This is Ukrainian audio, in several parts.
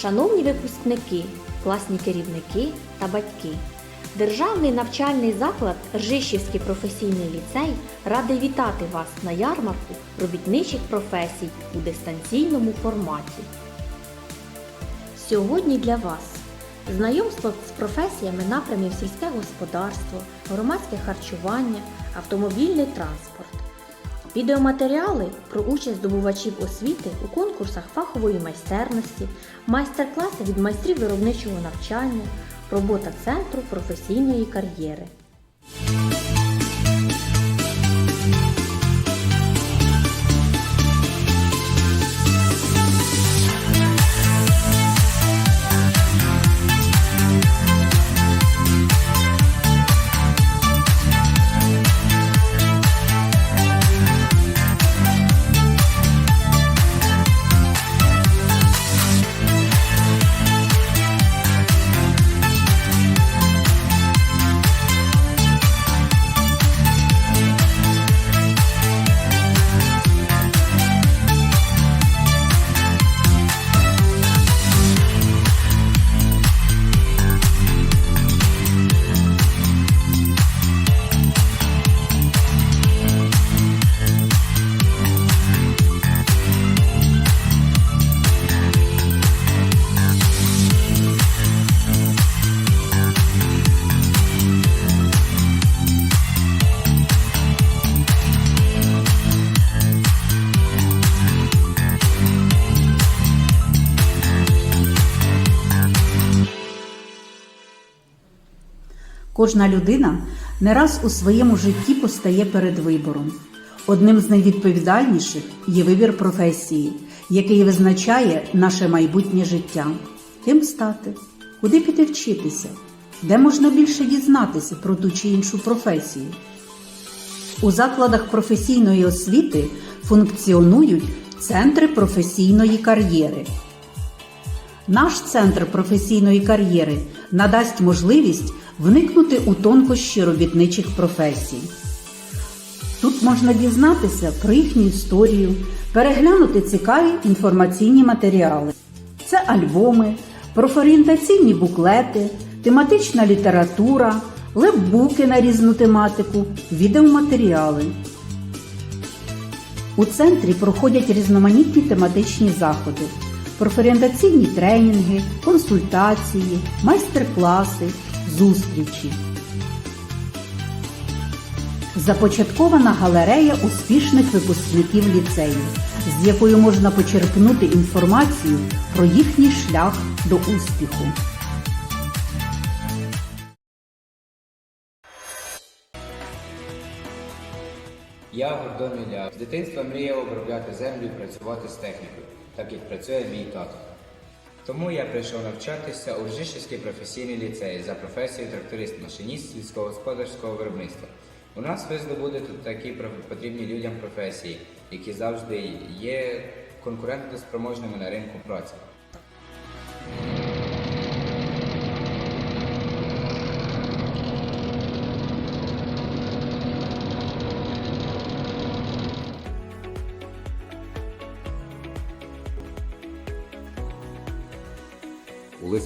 Шановні випускники, класні керівники та батьки, Державний навчальний заклад Ржищівський професійний ліцей радий вітати вас на ярмарку робітничих професій у дистанційному форматі. Сьогодні для вас знайомство з професіями напрямів сільське господарство, громадське харчування, автомобільний транспорт. Відеоматеріали про участь здобувачів освіти у конкурсах фахової майстерності, майстер-класи від майстрів виробничого навчання, робота Центру професійної кар'єри. Кожна людина не раз у своєму житті постає перед вибором. Одним з найвідповідальніших є вибір професії, який визначає наше майбутнє життя. Ким стати, куди піти вчитися, де можна більше дізнатися про ту чи іншу професію. У закладах професійної освіти функціонують центри професійної кар'єри. Наш центр професійної кар'єри надасть можливість вникнути у тонкощі робітничих професій. Тут можна дізнатися про їхню історію, переглянути цікаві інформаційні матеріали. Це альбоми, профорієнтаційні буклети, тематична література, лепбуки на різну тематику, відеоматеріали. У центрі проходять різноманітні тематичні заходи, профорієнтаційні тренінги, консультації, майстер-класи, зустрічі. Започаткована галерея успішних випускників ліцею, з якою можна почерпнути інформацію про їхній шлях до успіху. Я Гордон Ілля. З дитинства мріяв обробляти землю і працювати з технікою, так як працює мій тато. Тому я прийшов навчатися у Ржишівський професійний ліцей за професією тракторист-машиніст сільськогосподарського виробництва. У нас ви здобудете такі потрібні людям професії, які завжди є конкурентоспроможними на ринку праці.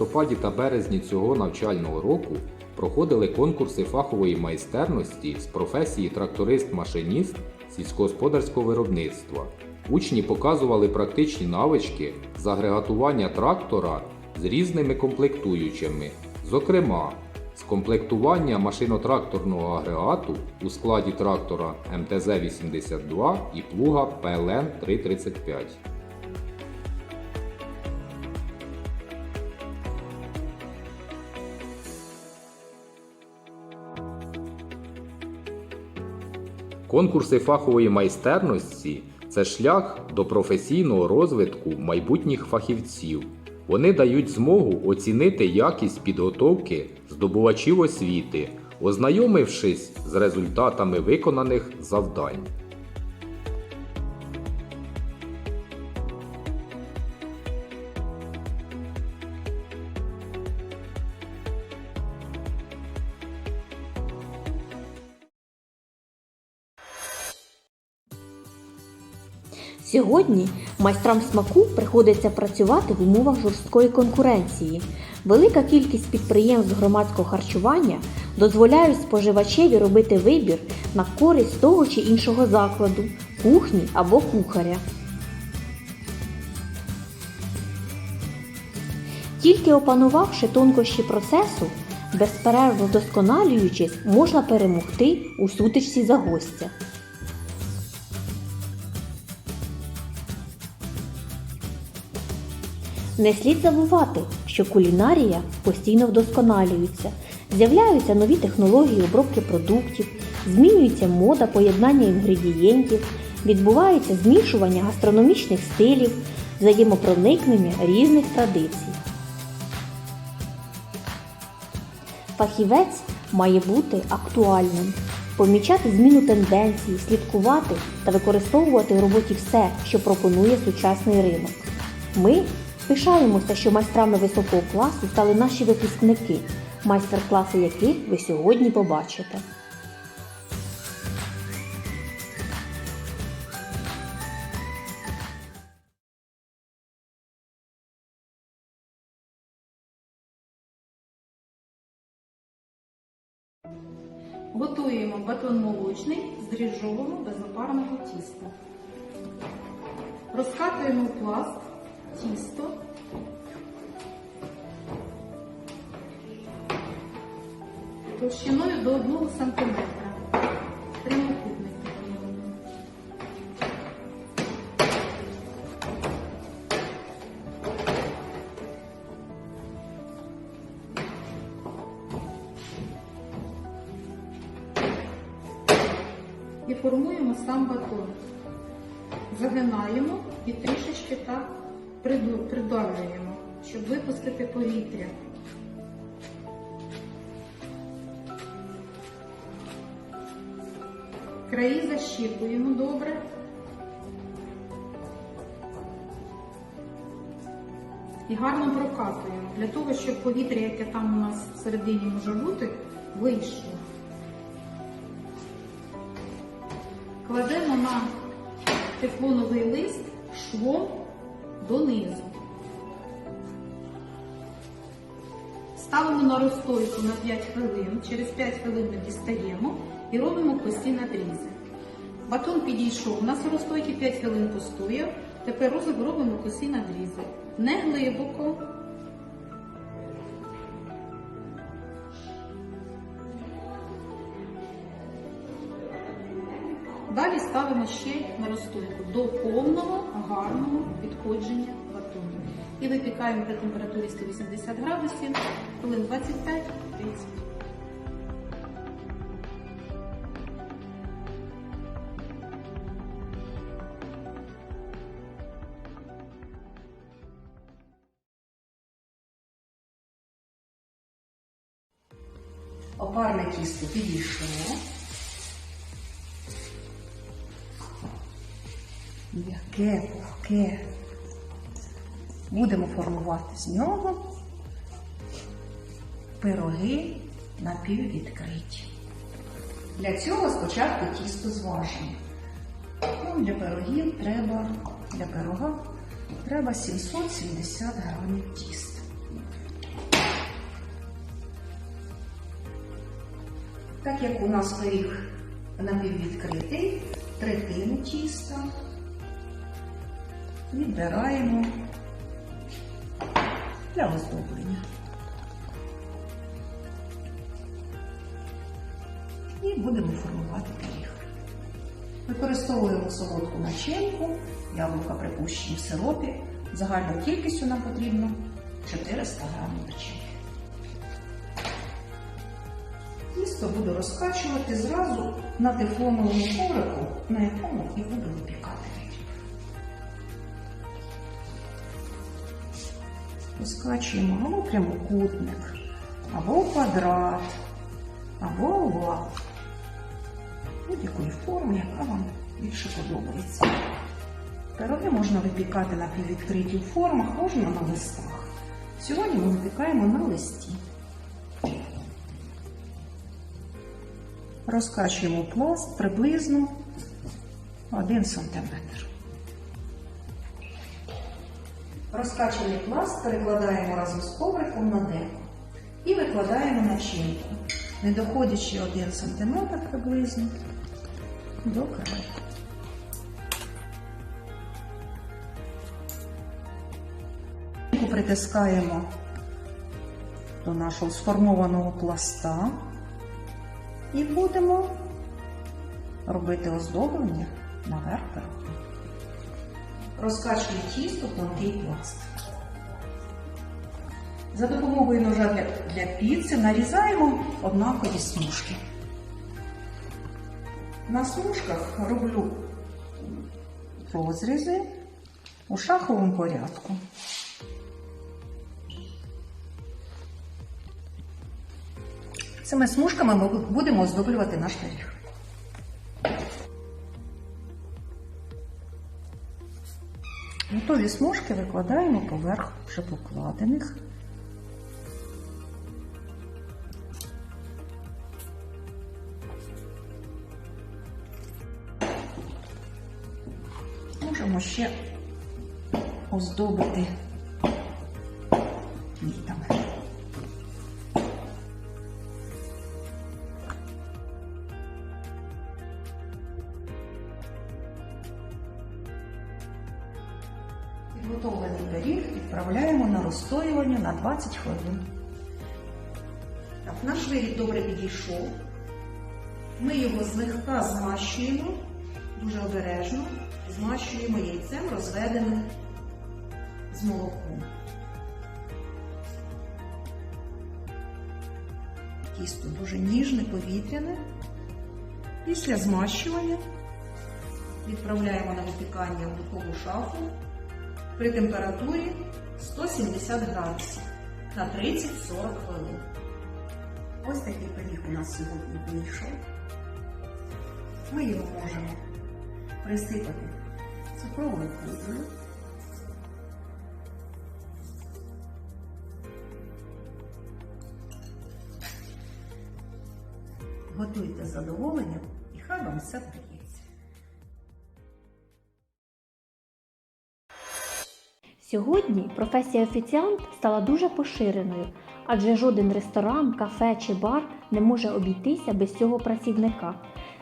Листопаді та березні цього навчального року проходили конкурси фахової майстерності з професії тракторист-машиніст сільськогосподарського виробництва. Учні показували практичні навички з агрегатування трактора з різними комплектуючими, зокрема, з комплектування машинотракторного агрегату у складі трактора МТЗ-82 і плуга ПЛН-335. Конкурси фахової майстерності це шлях до професійного розвитку майбутніх фахівців. Вони дають змогу оцінити якість підготовки здобувачів освіти, ознайомившись з результатами виконаних завдань. Сьогодні майстрам смаку приходиться працювати в умовах жорсткої конкуренції. Велика кількість підприємств громадського харчування дозволяють споживачеві робити вибір на користь того чи іншого закладу, кухні або кухаря. Тільки опанувавши тонкощі процесу, безперервно вдосконалюючись, можна перемогти у сутичці за гостя. Не слід забувати, що кулінарія постійно вдосконалюється, з'являються нові технології обробки продуктів, змінюється мода поєднання інгредієнтів, відбувається змішування гастрономічних стилів, взаємопроникнення різних традицій. Фахівець має бути актуальним, помічати зміну тенденцій, слідкувати та використовувати в роботі все, що пропонує сучасний ринок. Ми пишаємося, що майстрами високого класу стали наші випускники, майстер-класи яких ви сьогодні побачите. Готуємо батон молочний з дріжджового безопарного тіста. Розкатуємо пласт тісто. Товщиною до 1 см. Прямокутник і формуємо сам батон. Загинаємо і трішечки так придавлюємо, щоб випустити повітря. Краї защіпуємо добре. І гарно прокатуємо, для того, щоб повітря, яке там у нас всередині може бути, вийшло. Кладемо на тефлоновий лист швом донизу. Ставимо на розстойку на 5 хвилин. Через 5 хвилин ми дістаємо і робимо кості надрізи. Батон підійшов, у нас у розстойки 5 хвилин постояв. Тепер розоб- робимо косі надрізи. Не глибоко. Далі ставимо ще на розстойку до повного гарного відходження батону. І випікаємо при температурі 180 градусів хвилин 25-30. Опарне тісто підійшло. М'яке, пухке. Будемо формувати з нього пироги напіввідкриті. Для цього спочатку тісто зважимо. Ну, для пирогів треба, для пирога треба 770 грамів тіста. Так як у нас пиріг напіввідкритий, третину тіста відбираємо для оздоблення. І будемо формувати пиріг. Використовуємо солодку начинку, яблука припущені в сиропі. Загальною кількістю нам потрібно 400 грамів начинки. Тісто буду розкачувати зразу на тефлоновому коврику, на якому і буду випікати Розкачуємо або прямокутник, або квадрат, або овал. Будь-якої форми, яка вам більше подобається. Пироги можна випікати на піввідкритій формах, можна на листах. Сьогодні ми випікаємо на листі. Розкачуємо пласт приблизно 1 см. Розкачаний пласт перекладаємо разом з ковриком на деко і викладаємо начинку, не доходячи 1 см приблизно до краю. Притискаємо до нашого сформованого пласта і будемо робити оздоблення наверх пирогу. Розкачуємо тісто в тонкий пласт. За допомогою ножа для, для піци нарізаємо однакові смужки. На смужках роблю розрізи у шаховому порядку. Цими смужками ми будемо оздоблювати наш пиріг. Готові смужки викладаємо поверх вже покладених. Можемо ще оздобити Підготовлений пиріг відправляємо на розстоювання на 20 хвилин. Так, наш виріб добре підійшов. Ми його злегка змащуємо, дуже обережно, змащуємо яйцем розведеним з молоком. Тісто дуже ніжне, повітряне. Після змащування відправляємо на випікання в духову шафу при температурі 170 градусів на 30-40 хвилин. Ось такий пиріг у нас сьогодні вийшов. Ми його можемо присипати цукровою пудрою. Готуйте з задоволенням і хай вам все вдається. Сьогодні професія офіціант стала дуже поширеною, адже жоден ресторан, кафе чи бар не може обійтися без цього працівника.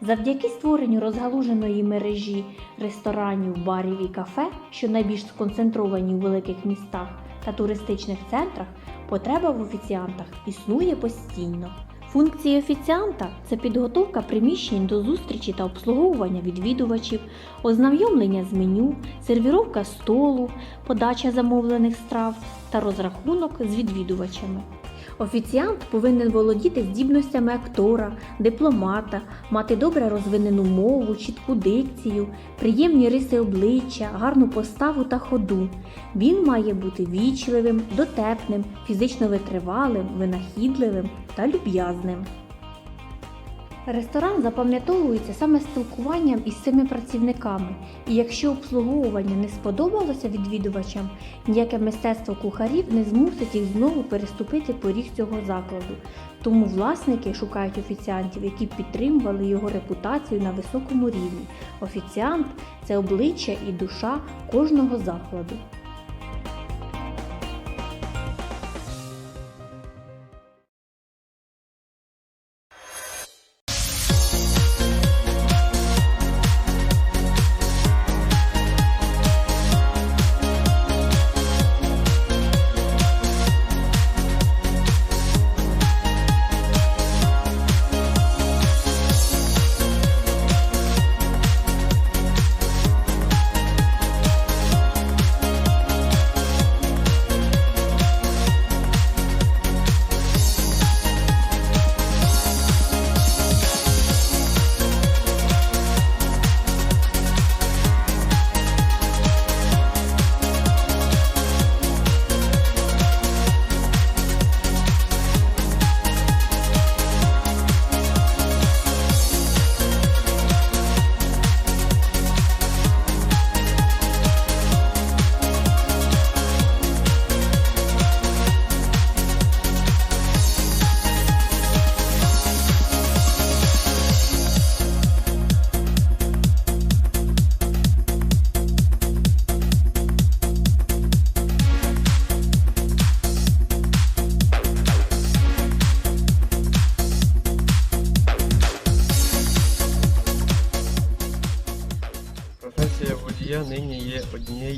Завдяки створенню розгалуженої мережі ресторанів, барів і кафе, що найбільш сконцентровані у великих містах та туристичних центрах, потреба в офіціантах існує постійно. Функції офіціанта це підготовка приміщень до зустрічі та обслуговування відвідувачів, ознайомлення з меню, сервіровка столу, подача замовлених страв та розрахунок з відвідувачами. Офіціант повинен володіти здібностями актора, дипломата, мати добре розвинену мову, чітку дикцію, приємні риси обличчя, гарну поставу та ходу. Він має бути вічливим, дотепним, фізично витривалим, винахідливим та люб'язним. Ресторан запам'ятовується саме спілкуванням із цими працівниками, і якщо обслуговування не сподобалося відвідувачам, ніяке мистецтво кухарів не змусить їх знову переступити поріг цього закладу. Тому власники шукають офіціантів, які підтримували його репутацію на високому рівні. Офіціант це обличчя і душа кожного закладу.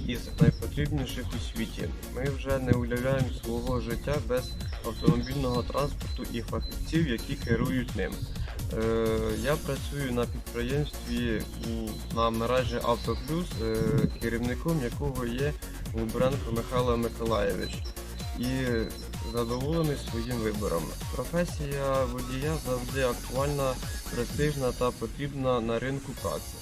Із найпотрібніших у світі. Ми вже не уявляємо свого життя без автомобільного транспорту і фахівців, які керують ним. Е, Я працюю на підприємстві на мережі Автоплюс, е, керівником якого є Лубренко Михайло Миколаєвич. І задоволений своїм вибором. Професія водія завжди актуальна, престижна та потрібна на ринку праці.